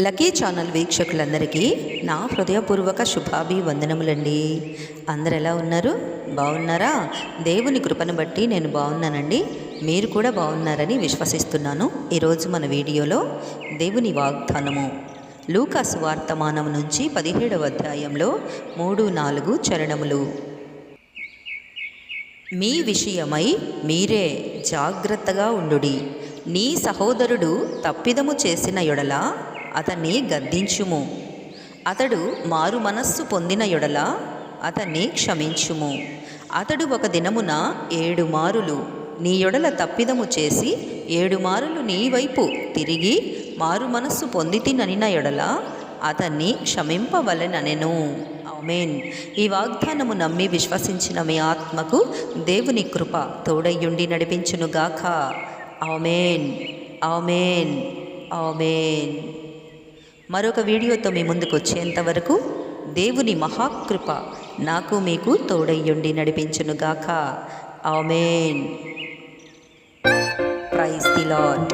Lucky channel వీక్షకులందరికీ నా హృదయపూర్వక శుభాభివందనములండి. అందరు ఎలా ఉన్నారు? బాగున్నారా? దేవుని కృపను బట్టి నేను బాగున్నానండి. మీరు కూడా బాగున్నారని విశ్వసిస్తున్నాను ఈరోజు మన వీడియోలో దేవుని వాగ్దానము. లూకాసు వార్తమానం నుంచి పదిహేడవ అధ్యాయంలో మూడు నాలుగు చరణములు. మీ విషయమై మీరే జాగ్రత్తగా ఉండుడి. నీ సహోదరుడు తప్పిదము చేసిన యొడల అతన్ని గద్దించుము. అతడు మారు మనస్సు పొందిన యొడల అతన్ని క్షమించుము. అతడు ఒక దినమున ఏడు మారులు నీ యొడల తప్పిదము చేసి ఏడు మారులు నీ వైపు తిరిగి మారు మనస్సు పొందితిననిన యొడల అతన్ని క్షమింపవలెననెను. అవమేన్ ఈ వాగ్దానము నమ్మి విశ్వసించిన మీ ఆత్మకు దేవుని కృప తోడయ్యుండి నడిపించునుగాక. అవమేన్ అవమేన్ అవమేన్ మరొక వీడియోతో మీ ముందుకు వచ్చేంత వరకు దేవుని మహాకృప నాకు మీకు తోడయ్యుండి నడిపించునుగాక. ఆమెన్. Praise the lord